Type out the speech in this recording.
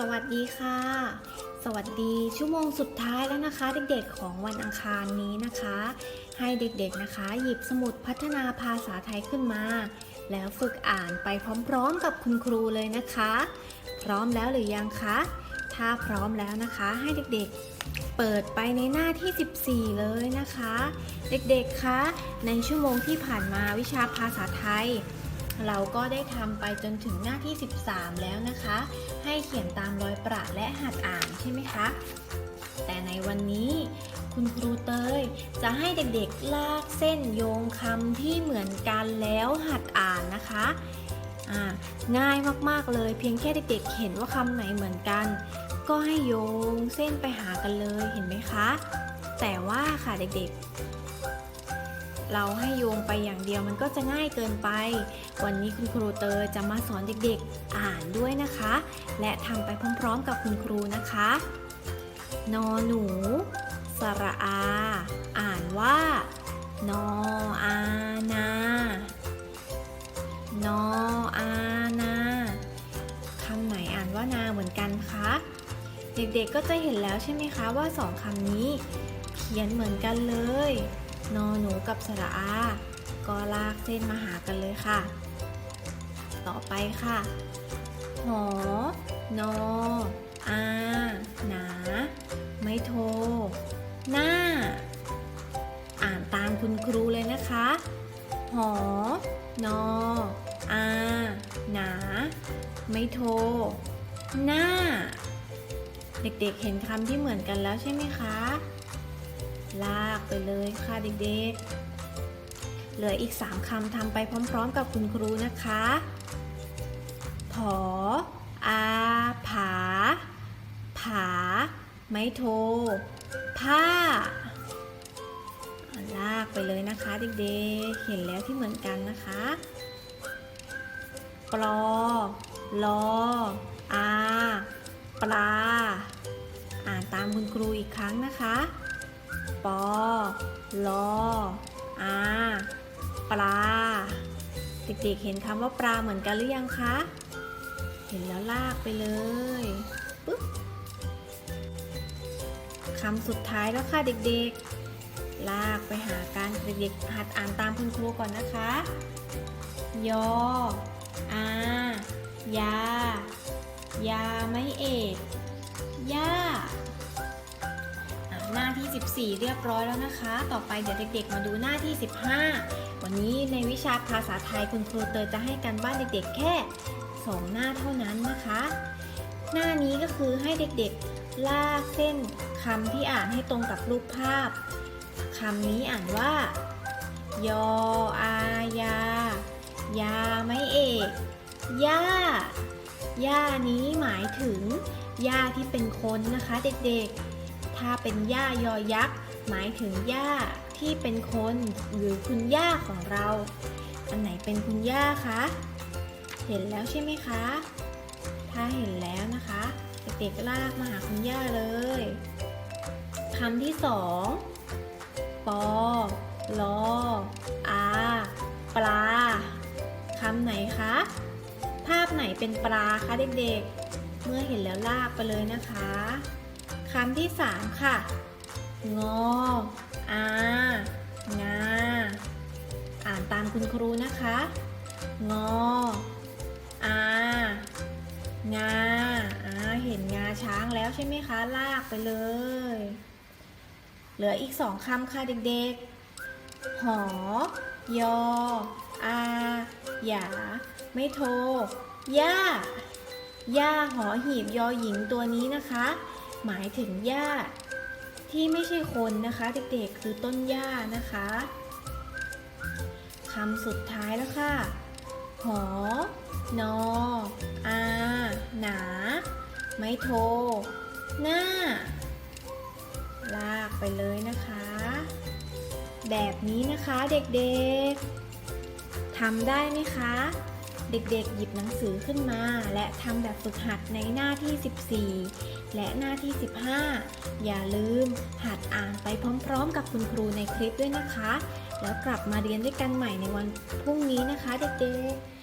สวัสดีค่ะ สวัสดีชั่วโมงสุดท้ายแล้วนะคะ เด็กๆของวันอังคารนี้นะคะ ให้เด็กๆนะคะ หยิบสมุดพัฒนาภาษาไทยขึ้นมา แล้วฝึกอ่านไปพร้อมๆกับคุณครูเลยนะคะ พร้อมแล้วหรือยังคะ ถ้าพร้อมแล้วนะคะให้เด็กๆ เปิดไปในหน้าที่ 14 เลยนะคะ เด็กๆคะในชั่วโมงที่ผ่านมาวิชาภาษาไทย เราก็ได้ทำไปจนถึงหน้าที่ 13 แล้วนะคะ ให้เขียนตามรอยประและหัดอ่านใช่ไหมคะ แต่ในวันนี้คุณครูเตยจะให้เด็กๆลากเส้นโยงคำที่เหมือนกันแล้วหัดอ่านนะคะง่ายมากๆเลย เพียงแค่เด็กๆ เห็นว่าคำไหนเหมือนกัน ก็ให้โยงเส้นไปหากันเลยเห็นไหมคะ แต่ว่าค่ะเด็กๆ เราให้โยงไปอย่างเดียวมันก็จะง่ายเกินไป วันนี้คุณครูเตยจะมาสอนเด็กๆอ่านด้วยนะคะ และทำไปพร้อมๆกับคุณครูนะคะ นอหนู สระอา อ่านว่า นออา นา นออา นาคำไหนอ่านว่านาเหมือนกันคะ เด็กๆก็จะเห็นแล้วใช่ไหมคะว่าสองคำนี้ เขียนเหมือนกันเลย นอหนูกับสระอา ก็ลากเส้นมาหากันเลยค่ะ ต่อไปค่ะหอนออาหนา ไม่โท หน้า อ่านตามคุณครูเลยนะคะ หอนออาหนา ไม่โท หน้า เด็กๆเห็นคำที่เหมือนกันแล้วใช่ไหมคะ ลากไปเลยค่ะเด็กๆ เหลืออีก 3คำทำไปพร้อมๆ กับคุณครูนะคะ ผอ อา ผา ผา ไม้โท ผ้า ลากไปเลยนะคะเด็กๆ เห็นแล้วที่เหมือนกันนะคะ ปลอ ลอ อา ปลา อ่านตามคุณครูอีกครั้งนะคะ ปอลออาปลา เด็กๆเห็นคำว่าปลาเหมือนกันหรือยังคะ เห็นแล้วลากไปเลยปึ๊บคำสุดท้ายแล้วค่ะเด็กๆ ลากไปหากันเด็กๆหัดอ่านตามคุณครูก่อนนะคะ ยอ อา ยา ยาไม่เอกย่า ที่ 14 เรียบร้อยแล้วนะคะ ต่อไปเดี๋ยวเด็กๆ มาดูหน้าที่ 15 วันนี้ในวิชาภาษาไทยคุณครูเตยจะให้การบ้านเด็กๆ แค่ 2 หน้าเท่านั้นนะคะ หน้านี้ก็คือให้เด็กๆ ลากเส้นคำที่อ่านให้ตรงกับรูปภาพคำนี้อ่านว่า ยออายา ยาไม่เอกย่าย่านี้หมายถึงย่าที่เป็นคนนะคะเด็กๆ ถ้าเป็นย่ายอยักษ์ หมายถึงย่าที่เป็นคนหรือคุณย่าของเรา อันไหนเป็นคุณย่าคะ เห็นแล้วใช่ไหมคะ ถ้าเห็นแล้วนะคะเด็กๆลากมาหาคุณย่าเลยคำที่สองปอลออาปลาคำไหนคะ ภาพไหนเป็นปลาคะเด็กๆ เมื่อเห็นแล้วลากไปเลยนะคะ คำที่สามค่ะ งอ อางา อ่านตามคุณครูนะคะ งอ อางาอ่าเห็นงาช้างแล้วใช่ไหมคะ ลากไปเลย เหลืออีกสองคำค่ะเด็กๆ หอ ยอ อา หยา ไม่โทย่าย่าหอหีบยอหญิงตัวนี้นะคะ หมายถึงย่าที่ไม่ใช่คนนะคะเด็กๆคือต้นหญ้านะคะคำสุดท้ายแล้วค่ะ หอ นอ อา หนา ไม่โท หน้า ลากไปเลยนะคะ แบบนี้นะคะเด็กๆทำได้ไหมคะเด็กๆ หยิบหนังสือขึ้นมา และทำแบบฝึกหัดในหน้าที่ 14 และหน้าที่ 15 อย่าลืมหัดอ่านไปพร้อมๆ กับคุณครูในคลิปด้วยนะคะ แล้วกลับมาเรียนด้วยกันใหม่ในวันพรุ่งนี้นะคะเด็กๆ